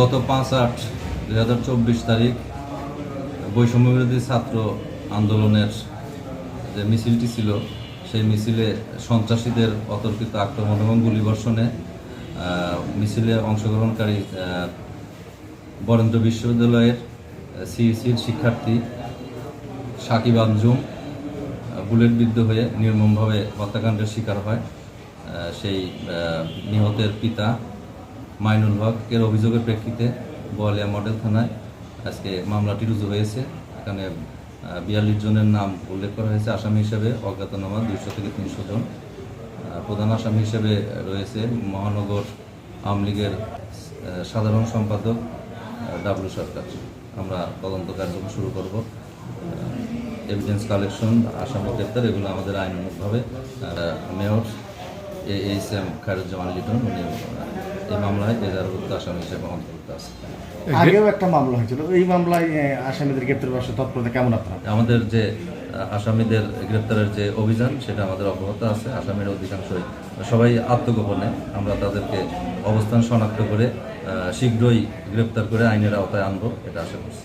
গত পাঁচ আট দুই হাজার চব্বিশ তারিখ বৈষম্যবিরোধী ছাত্র আন্দোলনের যে মিছিলটি ছিল, সেই মিছিলে সন্ত্রাসীদের অতর্কিত আক্রমণ এবং গুলিবর্ষণে মিছিলে অংশগ্রহণকারী বরেন্দ্র বিশ্ববিদ্যালয়ের সিইসির শিক্ষার্থী সাকিব আঞ্জুম বুলেটবিদ্ধ হয়ে নির্মমভাবে হত্যাকাণ্ডের শিকার হয় সেই নিহতের পিতা মাইনুল হক এর অভিযোগের প্রেক্ষিতে বোয়ালিয়া মডেল থানায় আজকে মামলাটি রুজু হয়েছে। এখানে বিয়াল্লিশ জনের নাম উল্লেখ করা হয়েছে। আসামি হিসেবে অজ্ঞাতনামা দুইশো থেকে তিনশো জন। প্রধান আসামি হিসেবে রয়েছে মহানগর আওয়ামী লীগের সাধারণ সম্পাদক ডাবলু সরকার। আমরা তদন্ত কার্যক্রম শুরু করব। এভিডেন্স কালেকশন আসামি গ্রেপ্তার, এগুলো আমাদের আইনানুগভাবে mayor A H M Khairuzzaman Liton, উনি এই মামলায় এজাহারভুক্ত আসামি হিসেবে অন্তর্ভুক্ত আছে আগেও একটা মামলা হয়েছিল। এই মামলায় আসামিদের গ্রেপ্তার বসে তৎপরতা কেমন আপনার? আমাদের যে আসামিদের গ্রেপ্তারের যে অভিযান সেটা আমাদের অব্যাহত আছে। আসামির অধিকাংশই সবাই আত্মগোপনে। আমরা তাদেরকে অবস্থান শনাক্ত করে শীঘ্রই গ্রেপ্তার করে আইনের আওতায় আনব এটা আশা করছি।